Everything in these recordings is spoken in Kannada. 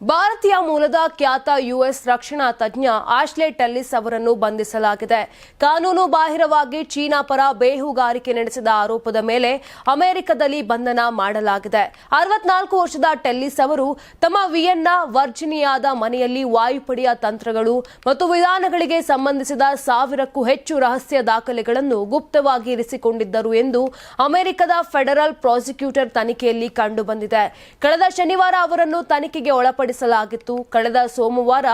ಭಾರತೀಯ ಮೂಲದ ಖ್ಯಾತ ಯುಎಸ್ ರಕ್ಷಣಾ ತಜ್ಞ ಆಶ್ಲೆ ಟೆಲ್ಲಿಸ್ ಅವರನ್ನು ಬಂಧಿಸಲಾಗಿದೆ. ಕಾನೂನು ಬಾಹಿರವಾಗಿ ಚೀನಾ ಪರ ಬೇಹುಗಾರಿಕೆ ನಡೆಸಿದ ಆರೋಪದ ಮೇಲೆ ಅಮೆರಿಕದಲ್ಲಿ ಬಂಧನ ಮಾಡಲಾಗಿದೆ. ಅರವತ್ನಾಲ್ಕು ವರ್ಷದ ಟೆಲ್ಲಿಸ್ ಅವರು ತಮ್ಮ ವಿಯೆನ್ನಾ ವರ್ಜಿನಿಯಾದ ಮನೆಯಲ್ಲಿ ವಾಯುಪಡೆಯ ತಂತ್ರಗಳು ಮತ್ತು ವಿಧಾನಗಳಿಗೆ ಸಂಬಂಧಿಸಿದ ಸಾವಿರಕ್ಕೂ ಹೆಚ್ಚು ರಹಸ್ಯ ದಾಖಲೆಗಳನ್ನು ಗುಪ್ತವಾಗಿ ಇರಿಸಿಕೊಂಡಿದ್ದರು ಎಂದು ಅಮೆರಿಕದ ಫೆಡರಲ್ ಪ್ರಾಸಿಕ್ಯೂಟರ್ ತನಿಖೆಯಲ್ಲಿ ಕಂಡುಬಂದಿದೆ. ಕಳೆದ ಶನಿವಾರ ಅವರನ್ನು ತನಿಖೆಗೆ ಒಳಪಡಿಸಲಾಗಿತ್ತು ಕಳೆದ ಸೋಮವಾರ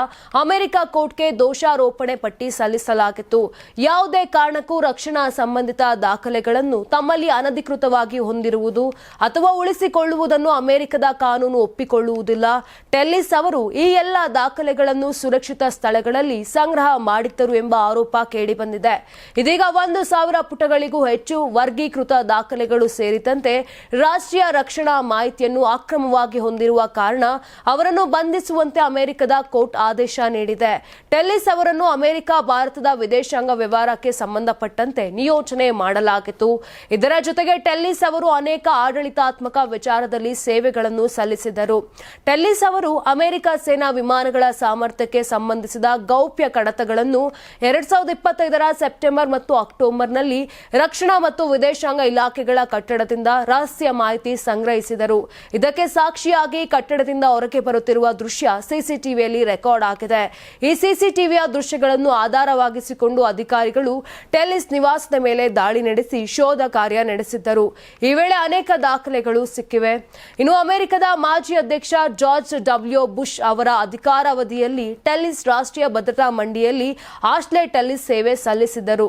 ಅಮೆರಿಕ ಕೋರ್ಟ್ಗೆ ದೋಷಾರೋಪಣೆ ಪಟ್ಟಿ ಸಲ್ಲಿಸಲಾಗಿತ್ತು. ಯಾವುದೇ ಕಾರಣಕ್ಕೂ ರಕ್ಷಣಾ ಸಂಬಂಧಿತ ದಾಖಲೆಗಳನ್ನು ತಮ್ಮಲ್ಲಿ ಅನಧಿಕೃತವಾಗಿ ಹೊಂದಿರುವುದು ಅಥವಾ ಉಳಿಸಿಕೊಳ್ಳುವುದನ್ನು ಅಮೆರಿಕದ ಕಾನೂನು ಒಪ್ಪಿಕೊಳ್ಳುವುದಿಲ್ಲ. ಟೆಲ್ಲಿಸ್ ಅವರು ಈ ಎಲ್ಲ ದಾಖಲೆಗಳನ್ನು ಸುರಕ್ಷಿತ ಸ್ಥಳಗಳಲ್ಲಿ ಸಂಗ್ರಹ ಮಾಡಿದ್ದರು ಎಂಬ ಆರೋಪ ಕೇಳಿಬಂದಿದೆ. ಇದೀಗ ಒಂದು ಸಾವಿರ ಪುಟಗಳಿಗೂ ಹೆಚ್ಚು ವರ್ಗೀಕೃತ ದಾಖಲೆಗಳು ಸೇರಿದಂತೆ ರಾಷ್ಟ್ರೀಯ ರಕ್ಷಣಾ ಮಾಹಿತಿಯನ್ನು ಅಕ್ರಮವಾಗಿ ಹೊಂದಿರುವ ಕಾರಣ ಅವರನ್ನು ಬಂಧಿಸುವಂತೆ ಅಮೆರಿಕದ ಕೋರ್ಟ್ ಆದೇಶ ನೀಡಿದೆ. ಟೆಲ್ಲಿಸ್ ಅವರನ್ನು ಅಮೆರಿಕ, ಭಾರತದ ವಿದೇಶಾಂಗ ವ್ಯವಹಾರಕ್ಕೆ ಸಂಬಂಧಪಟ್ಟಂತೆ ನಿಯೋಜನೆ ಮಾಡಲಾಗಿತ್ತು. ಇದರ ಜೊತೆಗೆ ಟೆಲ್ಲಿಸ್ ಅವರು ಅನೇಕ ಆಡಳಿತಾತ್ಮಕ ವಿಚಾರದಲ್ಲಿ ಸೇವೆಗಳನ್ನು ಸಲ್ಲಿಸಿದರು. ಟೆಲ್ಲಿಸ್ ಅವರು ಅಮೆರಿಕ ಸೇನಾ ವಿಮಾನಗಳ ಸಾಮರ್ಥ್ಯಕ್ಕೆ ಸಂಬಂಧಿಸಿದ ಗೌಪ್ಯ ಕಡತಗಳನ್ನು ಎರಡ್ ಸಾವಿರದ ಇಪ್ಪತ್ತೈದರ ಸೆಪ್ಟೆಂಬರ್ ಮತ್ತು ಅಕ್ಟೋಬರ್ನಲ್ಲಿ ರಕ್ಷಣಾ ಮತ್ತು ವಿದೇಶಾಂಗ ಇಲಾಖೆಗಳ ಕಟ್ಟಡದಿಂದ ರಹಸ್ಯ ಮಾಹಿತಿ ಸಂಗ್ರಹಿಸಿದರು. ಇದಕ್ಕೆ ಸಾಕ್ಷಿಯಾಗಿ ಕಟ್ಟಡದಿಂದ ಹೊರಗೆ ಬರುತ್ತಿರುವ ದೃಶ್ಯ ಸಿಸಿಟಿವಿಯಲ್ಲಿ ರೆಕಾರ್ಡ್ ಆಗಿದೆ ಈ ಸಿಸಿಟಿವಿಯ ದೃಶ್ಯಗಳನ್ನು ಆಧಾರವಾಗಿಸಿಕೊಂಡು ಅಧಿಕಾರಿಗಳು ಟೆಲಿಸ್ ನಿವಾಸದ ಮೇಲೆ ದಾಳಿ ನಡೆಸಿ ಶೋಧ ಕಾರ್ಯ ನಡೆಸಿದ್ದರು. ಈ ವೇಳೆ ಅನೇಕ ದಾಖಲೆಗಳು ಸಿಕ್ಕಿವೆ. ಇನ್ನು ಅಮೆರಿಕದ ಮಾಜಿ ಅಧ್ಯಕ್ಷ ಜಾರ್ಜ್ ಡಬ್ಲ್ಯೂ ಬುಷ್ ಅವರ ಅಧಿಕಾರಾವಧಿಯಲ್ಲಿ ಟೆಲಿಸ್ ರಾಷ್ಟ್ರೀಯ ಭದ್ರತಾ ಮಂಡಿಯಲ್ಲಿ ಆಶ್ಲೆ ಟೆಲ್ಲಿಸ್ ಸೇವೆ ಸಲ್ಲಿಸಿದ್ದರು.